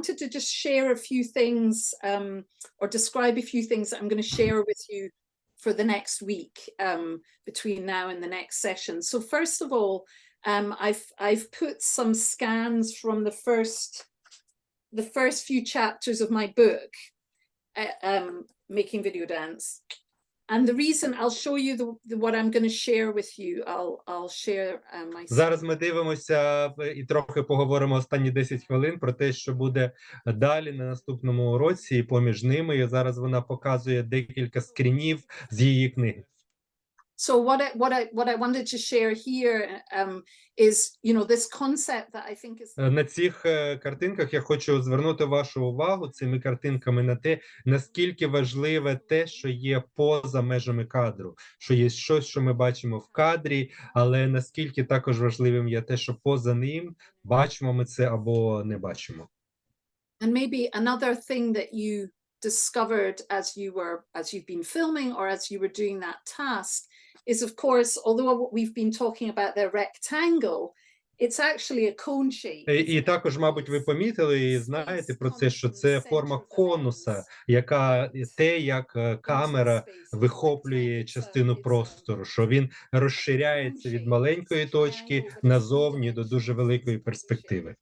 wanted to just share a few things um, or describe a few things that I'm going to share with you for the next week um, between now and the next session. So first of all, um, I've I've put some scans from the first the first few chapters of my book, uh, um, making video dance. And the reason I'll show you the, the what I'm going to share with you. I'll I'll share uh, my Зараз ми дивимося і трохи поговоримо останні 10 хвилин про те, що буде далі на наступному уроці, і поміж ними. І зараз вона показує декілька скрінів з її книги. So what I what I what I wanted to share here um, is you know this concept that I think is Е, На цих е, картинках я хочу звернути вашу увагу цими картинками на те, наскільки важливе те, що є поза межами кадру, що є щось, що ми бачимо в кадрі, але наскільки також важливим є те, що поза ним бачимо ми це або не бачимо. and maybe another thing that you discovered as you were as you've been filming or as you were doing that task is of course although we've been talking about the rectangle it's actually a cone shape Е, І також, мабуть, ви помітили і знаєте про це, що це форма конуса, яка те, як е, камера вихоплює частину простору, що він розширяється від маленької точки назовні до дуже великої перспективи.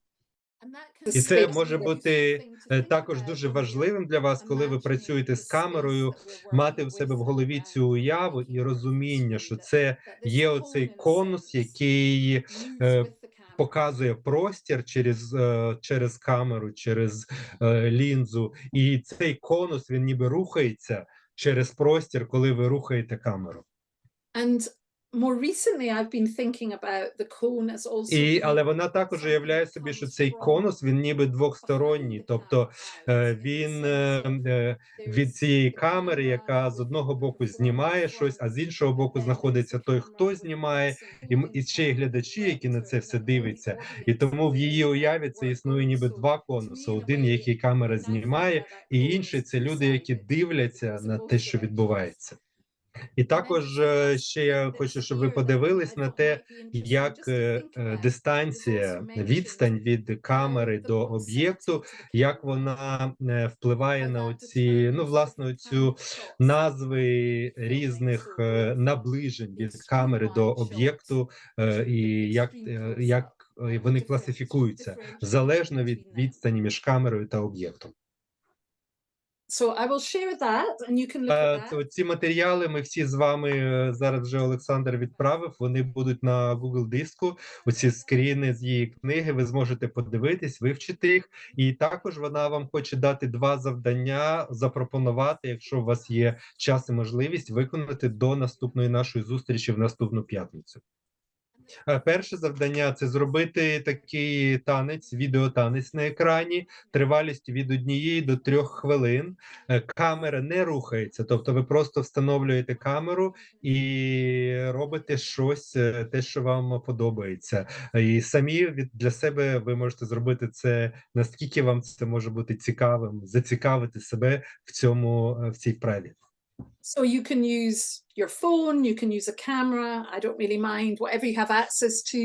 І це може бути е, також дуже важливим для вас, коли ви працюєте з камерою, мати в себе в голові цю уяву і розуміння, що це є оцей конус, який е, показує простір через, е, через камеру, через е, лінзу, і цей конус він ніби рухається через простір, коли ви рухаєте камеру. and more recently i've been thinking about the cone as also І але вона також уявляє собі, що цей конус він ніби двохсторонній, тобто він від цієї камери, яка з одного боку знімає щось, а з іншого боку знаходиться той, хто знімає, і, і ще й глядачі, які на це все дивляться. І тому в її уяві це існує ніби два конуси: один, який камера знімає, і інший це люди, які дивляться на те, що відбувається. І також е, ще я хочу, щоб ви подивились на те, як е, е, дистанція, відстань від камери до об'єкту, як вона впливає на оці, ну власне, цю назви різних наближень від камери до об'єкту, і як, як вони класифікуються залежно від відстані між камерою та об'єктом. So i will share that and you can look Е, at that Ці матеріали ми всі з вами е, зараз вже Олександр відправив. Вони будуть на Google диску. Оці скріни з її книги. Ви зможете подивитись, вивчити їх. І також вона вам хоче дати два завдання, запропонувати, якщо у вас є час і можливість, виконати до наступної нашої зустрічі в наступну п'ятницю. Е, Перше завдання це зробити такий танець, відеотанець на екрані, тривалістю від однієї до трьох хвилин. Е, Камера не рухається, тобто ви просто встановлюєте камеру і робите щось, е, те, що вам подобається. І самі від для себе ви можете зробити це наскільки вам це може бути цікавим, зацікавити себе в цьому в цій вправі. So you can use your phone, you can use a camera. I don't really mind. Whatever you have access to,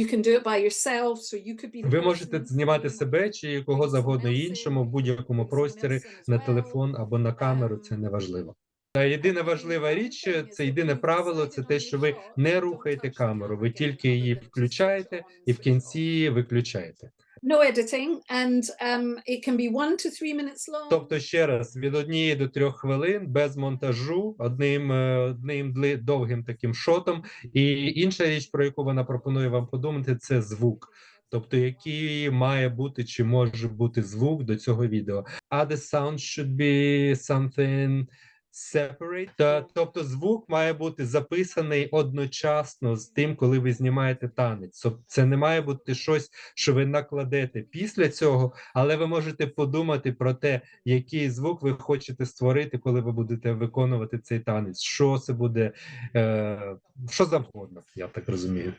you can do it by yourself. So you could be. the Ви можете знімати себе чи кого завгодно іншому в будь-якому просторі на телефон або на камеру. Це не важливо. Е, Єдина важлива річ, це єдине правило, це те, що ви не рухаєте камеру, ви тільки її включаєте і в кінці виключаєте. No editing, and um, it can be one to three minutes long. Тобто, ще раз від однієї до трьох хвилин без монтажу, одним е, одним довгим таким шотом. І інша річ, про яку вона пропонує вам подумати, це звук. Тобто, який має бути чи може бути звук до цього відео. А the sound should be something separate. Та, тобто, звук має бути записаний одночасно з тим, коли ви знімаєте танець. Тобто, це не має бути щось, що ви накладете після цього, але ви можете подумати про те, який звук ви хочете створити, коли ви будете виконувати цей танець. Що це буде, е, що завгодно, я так розумію.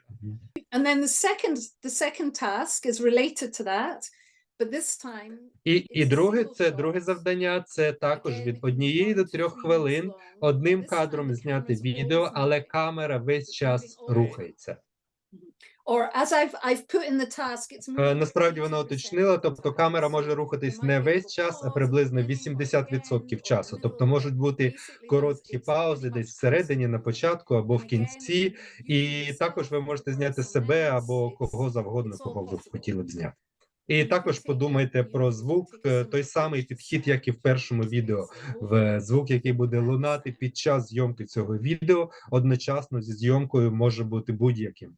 And then the second, the second task is related to that. І, і друге, це друге завдання. Це також від однієї до трьох хвилин одним кадром зняти відео, але камера весь час рухається. or as I've I've put in the task, it's Е, Насправді вона уточнила, тобто камера може рухатись не весь час, а приблизно 80% часу. Тобто можуть бути короткі паузи десь всередині, на початку або в кінці. І також ви можете зняти себе або кого завгодно, кого ви хотіли б зняти. І також подумайте про звук, е, той самий підхід, як і в першому відео, в звук, який буде лунати під час зйомки цього відео, одночасно зі зйомкою може бути будь-яким.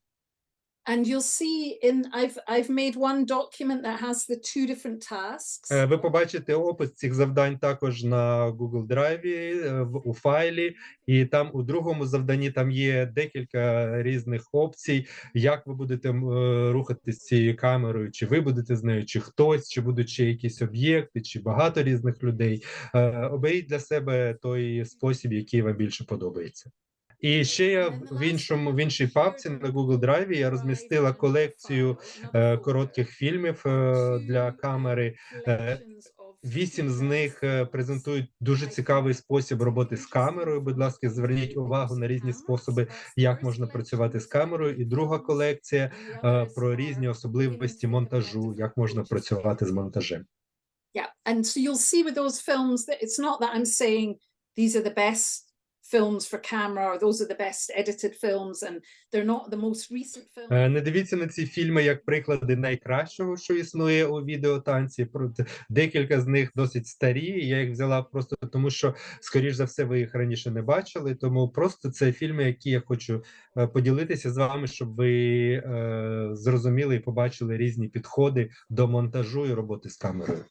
And you'll see in I've I've made one document that has the two different tasks. Е, Ви побачите опис цих завдань також на Google Drive е, в у файлі, і там у другому завданні там є декілька різних опцій, як ви будете м, е, рухатись цією камерою, чи ви будете з нею, чи хтось, чи будуть ще якісь об'єкти, чи багато різних людей. Оберіть для себе той спосіб, який вам більше подобається. І ще я в іншому в іншій папці на Google Drive я розмістила колекцію е, коротких фільмів е, для камери. Е, Вісім з них е, презентують дуже цікавий спосіб роботи з камерою. Будь ласка, зверніть увагу на різні способи, як можна працювати з камерою. І друга колекція е, про різні особливості монтажу, як можна працювати з монтажем. Yeah, and so you'll see with those films that it's not that I'm saying these are the best films for camera those are the best edited films and they're not the most recent films. Е, Не дивіться на ці фільми як приклади найкращого, що існує у відеотанці. Декілька з них досить старі. Я їх взяла просто тому, що скоріш за все ви їх раніше не бачили. Тому просто це фільми, які я хочу е, поділитися з вами, щоб ви е, зрозуміли і побачили різні підходи до монтажу і роботи з камерою.